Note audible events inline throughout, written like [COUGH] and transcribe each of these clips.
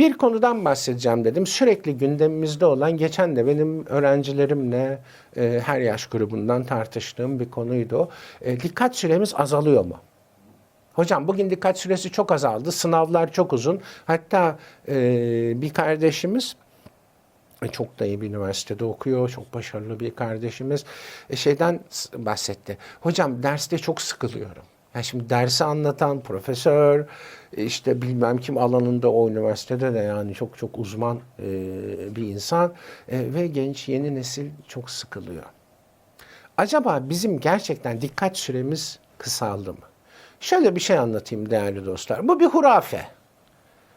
Bir konudan bahsedeceğim dedim. Sürekli gündemimizde olan, geçen de benim öğrencilerimle e, her yaş grubundan tartıştığım bir konuydu. E, dikkat süremiz azalıyor mu? Hocam bugün dikkat süresi çok azaldı. Sınavlar çok uzun. Hatta e, bir kardeşimiz e, çok da iyi bir üniversitede okuyor. Çok başarılı bir kardeşimiz. E, şeyden bahsetti. Hocam derste çok sıkılıyorum. Yani şimdi dersi anlatan profesör, işte bilmem kim alanında o üniversitede de yani çok çok uzman e, bir insan E, ve genç yeni nesil çok sıkılıyor. Acaba bizim gerçekten dikkat süremiz kısaldı mı? Şöyle bir şey anlatayım değerli dostlar. Bu bir hurafe.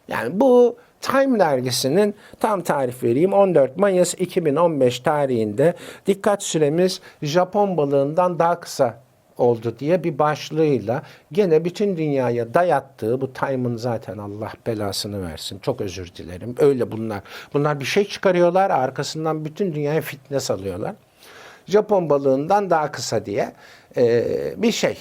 Yani bu Time dergisinin tam tarif vereyim 14 Mayıs 2015 tarihinde dikkat süremiz Japon balığından daha kısa oldu diye bir başlığıyla gene bütün dünyaya dayattığı bu Time'ın zaten Allah belasını versin. Çok özür dilerim. Öyle bunlar. Bunlar bir şey çıkarıyorlar arkasından bütün dünyaya fitne alıyorlar. Japon balığından daha kısa diye eee, bir şey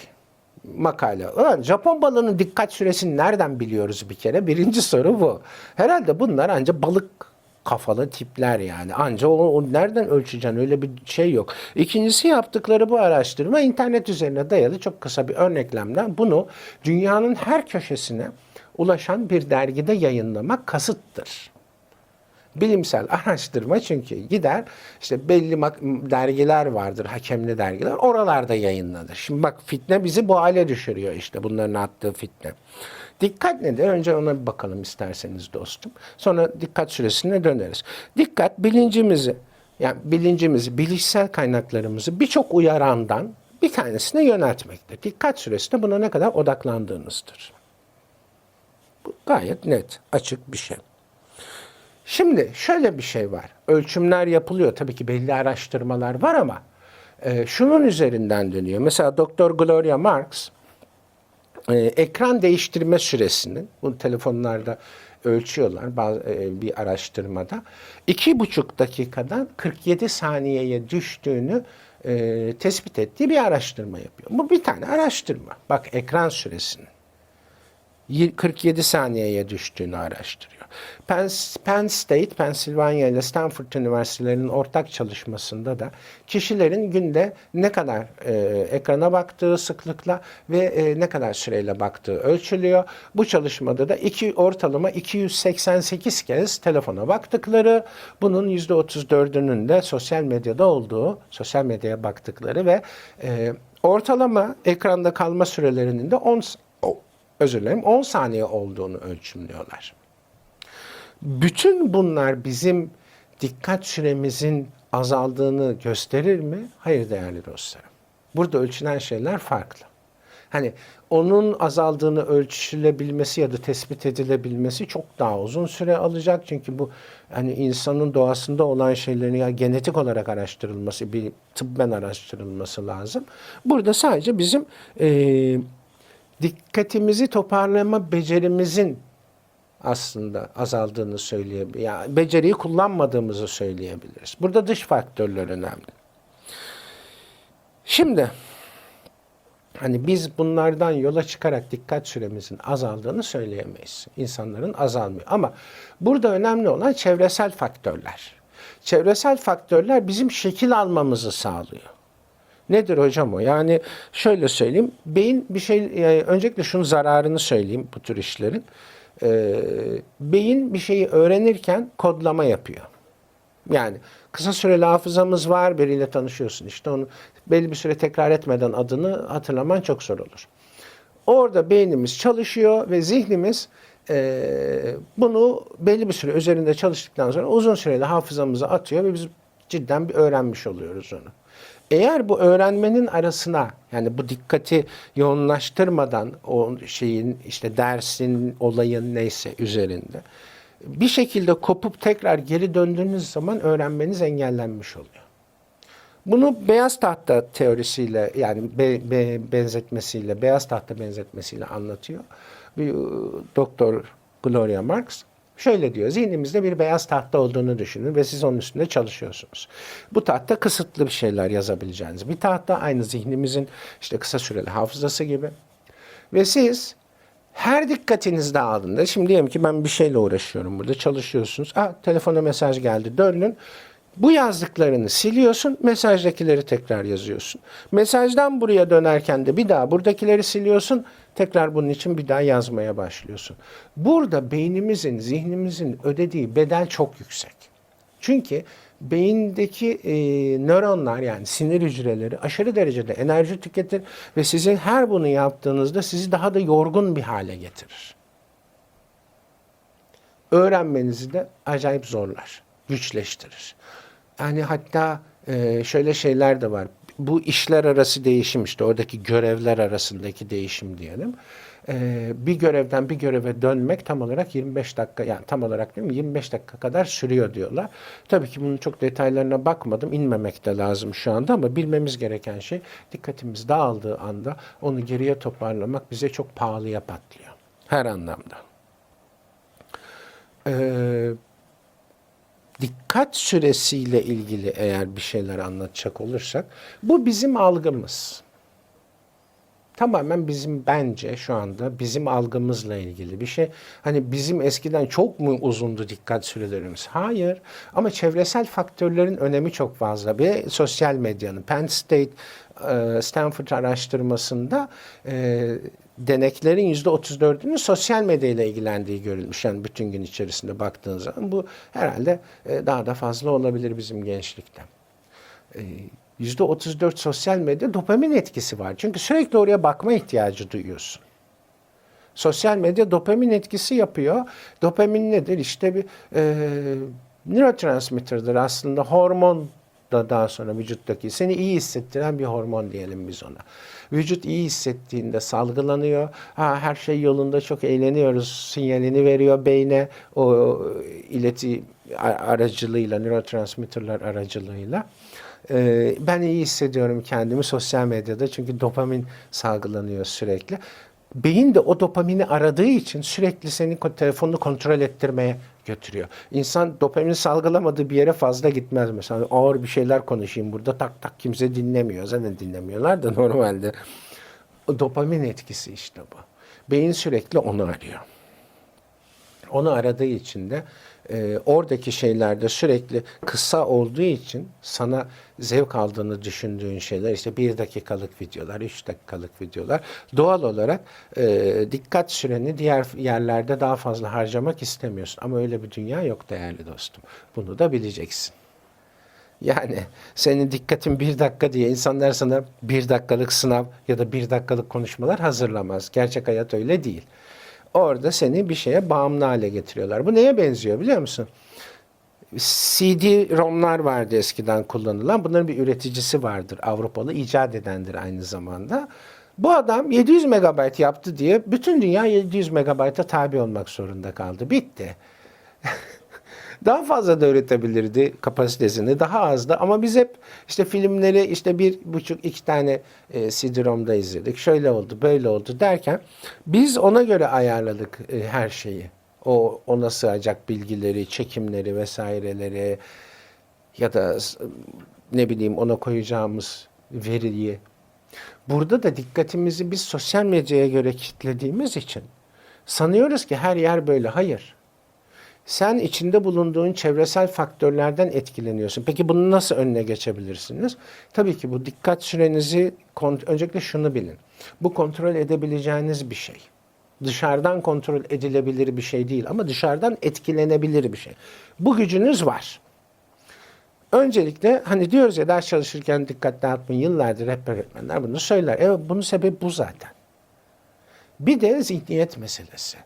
makale. Ulan Japon balığının dikkat süresini nereden biliyoruz bir kere? Birinci soru bu. Herhalde bunlar ancak balık kafalı tipler yani. Anca o, o nereden ölçeceksin öyle bir şey yok. İkincisi yaptıkları bu araştırma internet üzerine dayalı çok kısa bir örneklemden bunu dünyanın her köşesine ulaşan bir dergide yayınlamak kasıttır bilimsel araştırma çünkü gider işte belli dergiler vardır hakemli dergiler oralarda yayınlanır. Şimdi bak fitne bizi bu hale düşürüyor işte bunların attığı fitne. Dikkat nedir? Önce ona bir bakalım isterseniz dostum. Sonra dikkat süresine döneriz. Dikkat bilincimizi yani bilincimizi, bilişsel kaynaklarımızı birçok uyarandan bir tanesine yöneltmektir. Dikkat süresi de buna ne kadar odaklandığınızdır. Bu gayet net, açık bir şey. Şimdi şöyle bir şey var. Ölçümler yapılıyor. Tabii ki belli araştırmalar var ama e, şunun üzerinden dönüyor. Mesela Doktor Gloria Marx e, ekran değiştirme süresinin bu telefonlarda ölçüyorlar bazı, e, bir araştırmada iki buçuk dakikadan 47 saniyeye düştüğünü e, tespit ettiği bir araştırma yapıyor. Bu bir tane araştırma. Bak ekran süresinin. 47 saniyeye düştüğünü araştırıyor. Penn, State, Pennsylvania ile Stanford Üniversitelerinin ortak çalışmasında da kişilerin günde ne kadar e, ekrana baktığı sıklıkla ve e, ne kadar süreyle baktığı ölçülüyor. Bu çalışmada da iki ortalama 288 kez telefona baktıkları, bunun %34'ünün de sosyal medyada olduğu, sosyal medyaya baktıkları ve e, ortalama ekranda kalma sürelerinin de 10 o- özür dilerim 10 saniye olduğunu ölçümlüyorlar. Bütün bunlar bizim dikkat süremizin azaldığını gösterir mi? Hayır değerli dostlarım. Burada ölçülen şeyler farklı. Hani onun azaldığını ölçülebilmesi ya da tespit edilebilmesi çok daha uzun süre alacak. Çünkü bu hani insanın doğasında olan şeylerin ya genetik olarak araştırılması, bir tıbben araştırılması lazım. Burada sadece bizim eee dikkatimizi toparlama becerimizin aslında azaldığını söyleyebiliriz. Yani beceriyi kullanmadığımızı söyleyebiliriz. Burada dış faktörler önemli. Şimdi hani biz bunlardan yola çıkarak dikkat süremizin azaldığını söyleyemeyiz. İnsanların azalmıyor. Ama burada önemli olan çevresel faktörler. Çevresel faktörler bizim şekil almamızı sağlıyor. Nedir hocam o? Yani şöyle söyleyeyim. Beyin bir şey, yani öncelikle şunun zararını söyleyeyim bu tür işlerin. Ee, beyin bir şeyi öğrenirken kodlama yapıyor. Yani kısa süreli hafızamız var, biriyle tanışıyorsun işte onu belli bir süre tekrar etmeden adını hatırlaman çok zor olur. Orada beynimiz çalışıyor ve zihnimiz eee, bunu belli bir süre üzerinde çalıştıktan sonra uzun süreli hafızamıza atıyor ve biz cidden bir öğrenmiş oluyoruz onu. Eğer bu öğrenmenin arasına yani bu dikkati yoğunlaştırmadan o şeyin işte dersin, olayın neyse üzerinde bir şekilde kopup tekrar geri döndüğünüz zaman öğrenmeniz engellenmiş oluyor. Bunu beyaz tahta teorisiyle yani be, be- benzetmesiyle, beyaz tahta benzetmesiyle anlatıyor. Bir e, doktor Gloria Marx şöyle diyor. Zihnimizde bir beyaz tahta olduğunu düşünün ve siz onun üstünde çalışıyorsunuz. Bu tahta kısıtlı bir şeyler yazabileceğiniz. Bir tahta aynı zihnimizin işte kısa süreli hafızası gibi. Ve siz Her dikkatiniz dağıldığında, şimdi diyelim ki ben bir şeyle uğraşıyorum burada, çalışıyorsunuz. Aa, telefona mesaj geldi, döndün. Bu yazdıklarını siliyorsun, mesajdakileri tekrar yazıyorsun. Mesajdan buraya dönerken de bir daha buradakileri siliyorsun, tekrar bunun için bir daha yazmaya başlıyorsun. Burada beynimizin, zihnimizin ödediği bedel çok yüksek. Çünkü beyindeki e, nöronlar yani sinir hücreleri aşırı derecede enerji tüketir ve sizin her bunu yaptığınızda sizi daha da yorgun bir hale getirir. Öğrenmenizi de acayip zorlar, güçleştirir. Yani hatta e, şöyle şeyler de var. Bu işler arası değişim işte oradaki görevler arasındaki değişim diyelim. E, bir görevden bir göreve dönmek tam olarak 25 dakika yani tam olarak değil mi 25 dakika kadar sürüyor diyorlar. Tabii ki bunun çok detaylarına bakmadım. inmemek de lazım şu anda ama bilmemiz gereken şey dikkatimiz dağıldığı anda onu geriye toparlamak bize çok pahalıya patlıyor. Her anlamda. Eee dikkat süresiyle ilgili eğer bir şeyler anlatacak olursak bu bizim algımız. Tamamen bizim bence şu anda bizim algımızla ilgili bir şey. Hani bizim eskiden çok mu uzundu dikkat sürelerimiz? Hayır. Ama çevresel faktörlerin önemi çok fazla. Ve sosyal medyanın Penn State e, Stanford araştırmasında e, deneklerin %34'ünün sosyal medyayla ilgilendiği görülmüş. Yani bütün gün içerisinde baktığın zaman bu herhalde e, daha da fazla olabilir bizim gençlikte. %34 sosyal medya dopamin etkisi var. Çünkü sürekli oraya bakma ihtiyacı duyuyorsun. Sosyal medya dopamin etkisi yapıyor. Dopamin nedir? İşte bir e, nörotransmitterdir aslında hormon da daha sonra vücuttaki seni iyi hissettiren bir hormon diyelim biz ona. Vücut iyi hissettiğinde salgılanıyor. Ha, her şey yolunda çok eğleniyoruz sinyalini veriyor beyne o ileti aracılığıyla nörotransmitterler aracılığıyla. Ee, ben iyi hissediyorum kendimi sosyal medyada çünkü dopamin salgılanıyor sürekli. Beyin de o dopamini aradığı için sürekli senin telefonunu kontrol ettirmeye götürüyor. İnsan dopamin salgılamadığı bir yere fazla gitmez. Mesela ağır bir şeyler konuşayım burada tak tak kimse dinlemiyor. Zaten dinlemiyorlar da normalde. O dopamin etkisi işte bu. Beyin sürekli onu arıyor. Onu aradığı için de e, oradaki şeylerde sürekli kısa olduğu için sana zevk aldığını düşündüğün şeyler işte bir dakikalık videolar, üç dakikalık videolar doğal olarak e, dikkat süreni diğer yerlerde daha fazla harcamak istemiyorsun. Ama öyle bir dünya yok değerli dostum. Bunu da bileceksin. Yani senin dikkatin bir dakika diye insanlar sana bir dakikalık sınav ya da bir dakikalık konuşmalar hazırlamaz. Gerçek hayat öyle değil. Orada seni bir şeye bağımlı hale getiriyorlar. Bu neye benziyor biliyor musun? CD-ROM'lar vardı eskiden kullanılan. Bunların bir üreticisi vardır. Avrupalı icat edendir aynı zamanda. Bu adam 700 megabayt yaptı diye bütün dünya 700 megabayta tabi olmak zorunda kaldı. Bitti. [LAUGHS] Daha fazla da üretebilirdi kapasitesini, daha az da. Ama biz hep işte filmleri işte bir buçuk iki tane e, CD-ROM'da izledik. Şöyle oldu, böyle oldu derken biz ona göre ayarladık e, her şeyi. O ona sığacak bilgileri, çekimleri vesaireleri ya da ne bileyim ona koyacağımız veriyi. Burada da dikkatimizi biz sosyal medyaya göre kitlediğimiz için sanıyoruz ki her yer böyle. Hayır. Sen içinde bulunduğun çevresel faktörlerden etkileniyorsun. Peki bunu nasıl önüne geçebilirsiniz? Tabii ki bu dikkat sürenizi öncelikle şunu bilin. Bu kontrol edebileceğiniz bir şey. Dışarıdan kontrol edilebilir bir şey değil ama dışarıdan etkilenebilir bir şey. Bu gücünüz var. Öncelikle hani diyoruz ya ders çalışırken dikkat dağıtmayın yıllardır hep öğretmenler bunu söyler. Evet bunun sebebi bu zaten. Bir de zihniyet meselesi.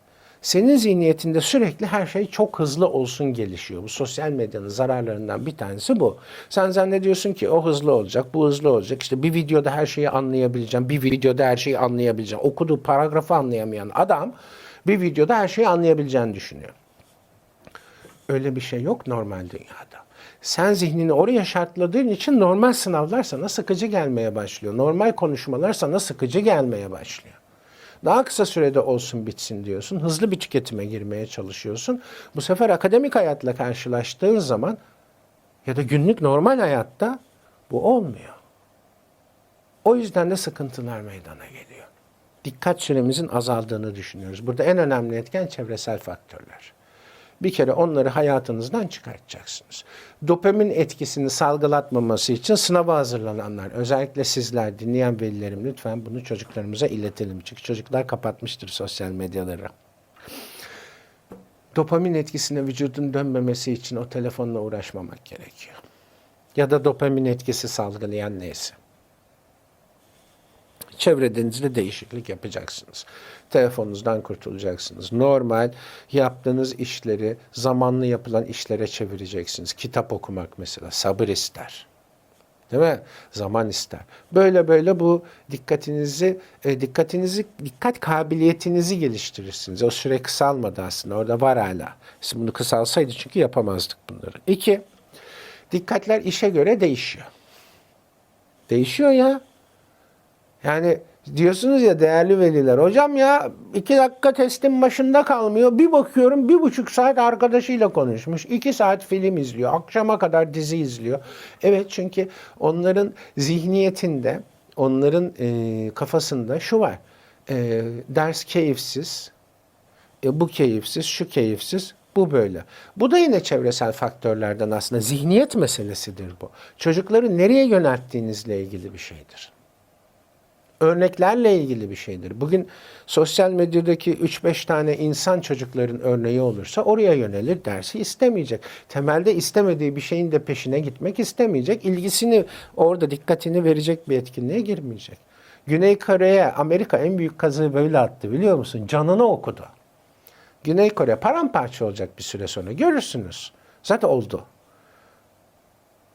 Senin zihniyetinde sürekli her şey çok hızlı olsun gelişiyor. Bu sosyal medyanın zararlarından bir tanesi bu. Sen zannediyorsun ki o hızlı olacak, bu hızlı olacak. İşte bir videoda her şeyi anlayabileceğim, bir videoda her şeyi anlayabileceğim. Okuduğu paragrafı anlayamayan adam bir videoda her şeyi anlayabileceğini düşünüyor. Öyle bir şey yok normal dünyada. Sen zihnini oraya şartladığın için normal sınavlar sana sıkıcı gelmeye başlıyor. Normal konuşmalar sana sıkıcı gelmeye başlıyor. Daha kısa sürede olsun bitsin diyorsun. Hızlı bir tüketime girmeye çalışıyorsun. Bu sefer akademik hayatla karşılaştığın zaman ya da günlük normal hayatta bu olmuyor. O yüzden de sıkıntılar meydana geliyor. dikkat süremizin azaldığını düşünüyoruz. Burada en önemli etken çevresel faktörler. Bir kere onları hayatınızdan çıkartacaksınız. Dopamin etkisini salgılatmaması için sınava hazırlananlar, özellikle sizler dinleyen velilerim lütfen bunu çocuklarımıza iletelim. Çünkü çocuklar kapatmıştır sosyal medyaları. Dopamin etkisine vücudun dönmemesi için o telefonla uğraşmamak gerekiyor. Ya da dopamin etkisi salgılayan neyse çevrenizde değişiklik yapacaksınız. Telefonunuzdan kurtulacaksınız. Normal yaptığınız işleri zamanlı yapılan işlere çevireceksiniz. Kitap okumak mesela sabır ister. Değil mi? Zaman ister. Böyle böyle bu dikkatinizi, e, dikkatinizi, dikkat kabiliyetinizi geliştirirsiniz. O süre kısalmadı aslında. Orada var hala. Siz bunu kısalsaydı çünkü yapamazdık bunları. İki, dikkatler işe göre değişiyor. Değişiyor ya. Yani diyorsunuz ya değerli veliler, hocam ya iki dakika testin başında kalmıyor. Bir bakıyorum bir buçuk saat arkadaşıyla konuşmuş. iki saat film izliyor. Akşama kadar dizi izliyor. Evet çünkü onların zihniyetinde, onların e, kafasında şu var. E, ders keyifsiz, e, bu keyifsiz, şu keyifsiz, bu böyle. Bu da yine çevresel faktörlerden aslında zihniyet meselesidir bu. Çocukları nereye yönelttiğinizle ilgili bir şeydir örneklerle ilgili bir şeydir. Bugün sosyal medyadaki 3-5 tane insan çocukların örneği olursa oraya yönelir, dersi istemeyecek. Temelde istemediği bir şeyin de peşine gitmek istemeyecek. İlgisini orada dikkatini verecek bir etkinliğe girmeyecek. Güney Kore'ye Amerika en büyük kazığı böyle attı biliyor musun? Canını okudu. Güney Kore paramparça olacak bir süre sonra. Görürsünüz. Zaten oldu.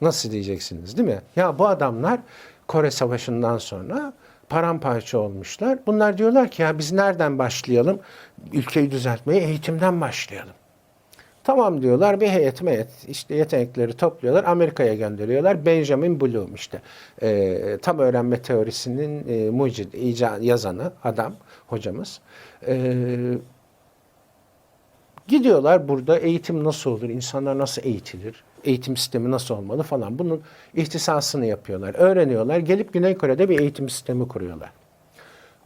Nasıl diyeceksiniz değil mi? Ya bu adamlar Kore Savaşı'ndan sonra paramparça olmuşlar. Bunlar diyorlar ki ya biz nereden başlayalım? Ülkeyi düzeltmeye eğitimden başlayalım. Tamam diyorlar bir heyet meyet işte yetenekleri topluyorlar Amerika'ya gönderiyorlar. Benjamin Bloom işte e, tam öğrenme teorisinin e, mucid, yazanı adam hocamız. E, gidiyorlar burada eğitim nasıl olur, insanlar nasıl eğitilir, eğitim sistemi nasıl olmalı falan. Bunun ihtisasını yapıyorlar, öğreniyorlar. Gelip Güney Kore'de bir eğitim sistemi kuruyorlar.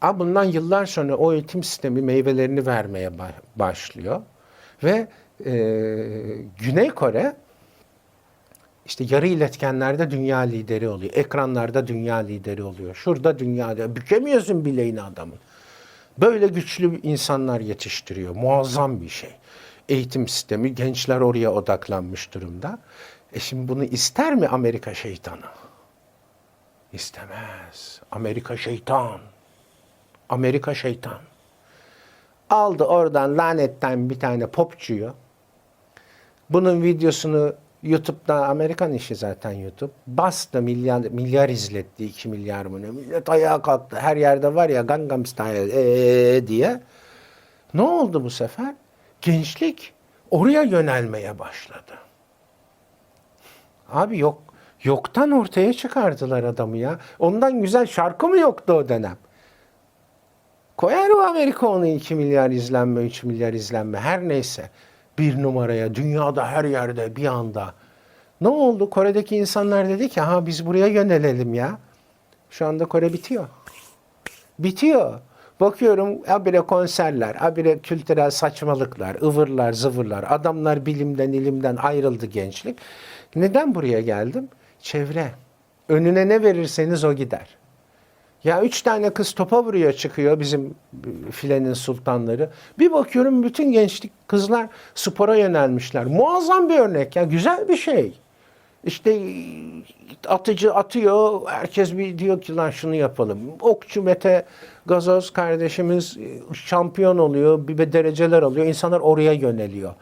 Ama bundan yıllar sonra o eğitim sistemi meyvelerini vermeye başlıyor. Ve e, Güney Kore işte yarı iletkenlerde dünya lideri oluyor. Ekranlarda dünya lideri oluyor. Şurada dünya. Bükemiyorsun bileğini adamın. Böyle güçlü insanlar yetiştiriyor. Muazzam bir şey. Eğitim sistemi, gençler oraya odaklanmış durumda. E şimdi bunu ister mi Amerika şeytanı? İstemez. Amerika şeytan. Amerika şeytan. Aldı oradan lanetten bir tane popçuyu. Bunun videosunu YouTube'da Amerikan işi zaten YouTube. Bastı milyar, milyar izletti. 2 milyar mı ne? Millet ayağa kalktı. Her yerde var ya Gangnam Style ee diye. Ne oldu bu sefer? Gençlik oraya yönelmeye başladı. Abi yok yoktan ortaya çıkardılar adamı ya. Ondan güzel şarkı mı yoktu o dönem? Koyar o Amerika onu 2 milyar izlenme, 3 milyar izlenme her neyse. Bir numaraya, dünyada her yerde bir anda. Ne oldu? Kore'deki insanlar dedi ki ha biz buraya yönelelim ya. Şu anda Kore bitiyor. Bitiyor. Bakıyorum abire konserler, abire kültürel saçmalıklar, ıvırlar, zıvırlar. Adamlar bilimden, ilimden ayrıldı gençlik. Neden buraya geldim? Çevre. Önüne ne verirseniz o gider. Ya üç tane kız topa vuruyor çıkıyor bizim filenin sultanları. Bir bakıyorum bütün gençlik kızlar spora yönelmişler. Muazzam bir örnek ya güzel bir şey. İşte atıcı atıyor herkes bir diyor ki lan şunu yapalım. Okçu Mete Gazoz kardeşimiz şampiyon oluyor bir dereceler alıyor. İnsanlar oraya yöneliyor.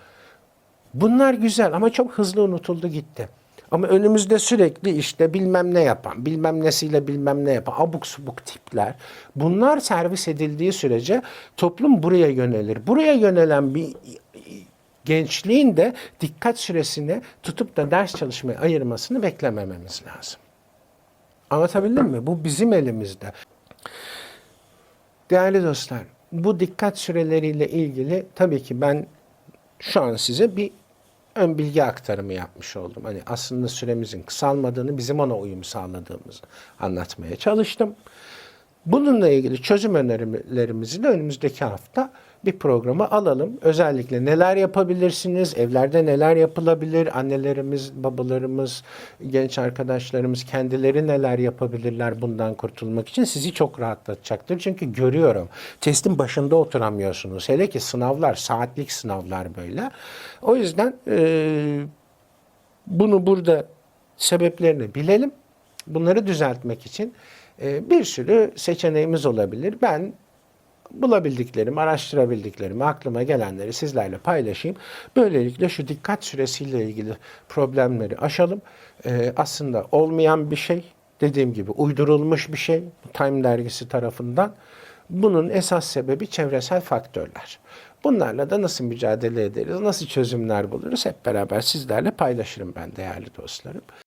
Bunlar güzel ama çok hızlı unutuldu gitti. Ama önümüzde sürekli işte bilmem ne yapan, bilmem nesiyle bilmem ne yapan abuk subuk tipler. Bunlar servis edildiği sürece toplum buraya yönelir. Buraya yönelen bir gençliğin de dikkat süresini tutup da ders çalışmaya ayırmasını beklemememiz lazım. Anlatabildim mi? Bu bizim elimizde. Değerli dostlar, bu dikkat süreleriyle ilgili tabii ki ben şu an size bir ön bilgi aktarımı yapmış oldum. Hani aslında süremizin kısalmadığını, bizim ona uyum sağladığımızı anlatmaya çalıştım. Bununla ilgili çözüm önerilerimizi de önümüzdeki hafta bir programa alalım. Özellikle neler yapabilirsiniz, evlerde neler yapılabilir, annelerimiz, babalarımız, genç arkadaşlarımız kendileri neler yapabilirler bundan kurtulmak için sizi çok rahatlatacaktır. Çünkü görüyorum testin başında oturamıyorsunuz. Hele ki sınavlar, saatlik sınavlar böyle. O yüzden eee bunu burada sebeplerini bilelim. Bunları düzeltmek için e, bir sürü seçeneğimiz olabilir. Ben bulabildiklerimi, araştırabildiklerimi, aklıma gelenleri sizlerle paylaşayım. Böylelikle şu dikkat süresiyle ilgili problemleri aşalım. E, aslında olmayan bir şey, dediğim gibi uydurulmuş bir şey Time dergisi tarafından. Bunun esas sebebi çevresel faktörler. Bunlarla da nasıl mücadele ederiz, nasıl çözümler buluruz hep beraber sizlerle paylaşırım ben değerli dostlarım.